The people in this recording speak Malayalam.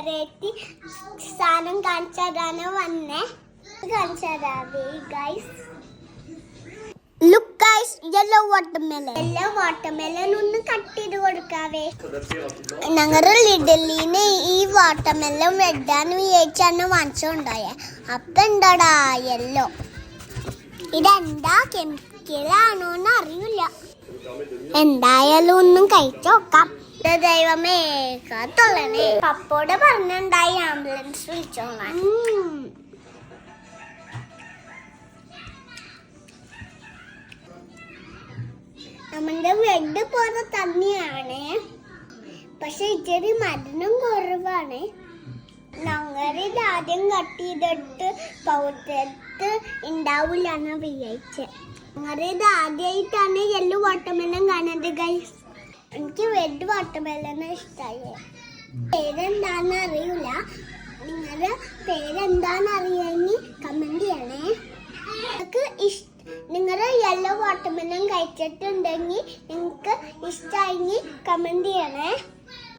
വെറൈറ്റി സാധനം കാണിച്ചു തരാനോ വന്നേ കാണിച്ചു തരാവേ guys look guys yellow watermelon yellow watermelon ഒന്ന് കട്ട് ചെയ്ത് കൊടുക്കാവേ. ഞങ്ങളുടെ ലിഡലിന് ഈ വാട്ടർമെലൻ വെട്ടാന്ന് വിചാരിച്ചാണ് വാങ്ങിച്ചുകൊണ്ടായേ അപ്പൊ എന്താടാ യെല്ലോ ഇതെന്താ കെമിക്കലാണോന്ന് അറിയില്ല. എന്തായാലും ഒന്നും കഴിച്ചു നോക്കാം. ദൈവമേ കാത്തോളണേ പപ്പോടെ പറഞ്ഞുണ്ടായി ആംബുലൻസ് വിളിച്ചോളാൻ. നമ്മുടെ ബ്ലഡ് പോലെ തന്നെയാണ്. പക്ഷെ ഇച്ചിരി മരുന്നും കുറവാണ്. ഞങ്ങളിത് ആദ്യം കട്ട് ചെയ്തിട്ട് പൗരത്ത് ഉണ്ടാവില്ല എന്ന് വിചാരിച്ചത് ഞങ്ങളിത് ആദ്യമായിട്ടാണ് എല്ലു ഗൈസ് എനിക്ക് റെഡ് വാട്ടർമെലൻ ഇഷ്ടമായി പേരെന്താന്ന് അറിയില്ല നിങ്ങളുടെ പേരെന്താന്ന് അറിയാമെങ്കിൽ കമന്റ് ചെയ്യണേ. നിങ്ങൾക്ക് ഇഷ്ട നിങ്ങളുടെ യെല്ലോ വാട്ടർമെലൻ കഴിച്ചിട്ടുണ്ടെങ്കിൽ നിങ്ങൾക്ക് ഇഷ്ടമായി കമന്റ് ചെയ്യണേ.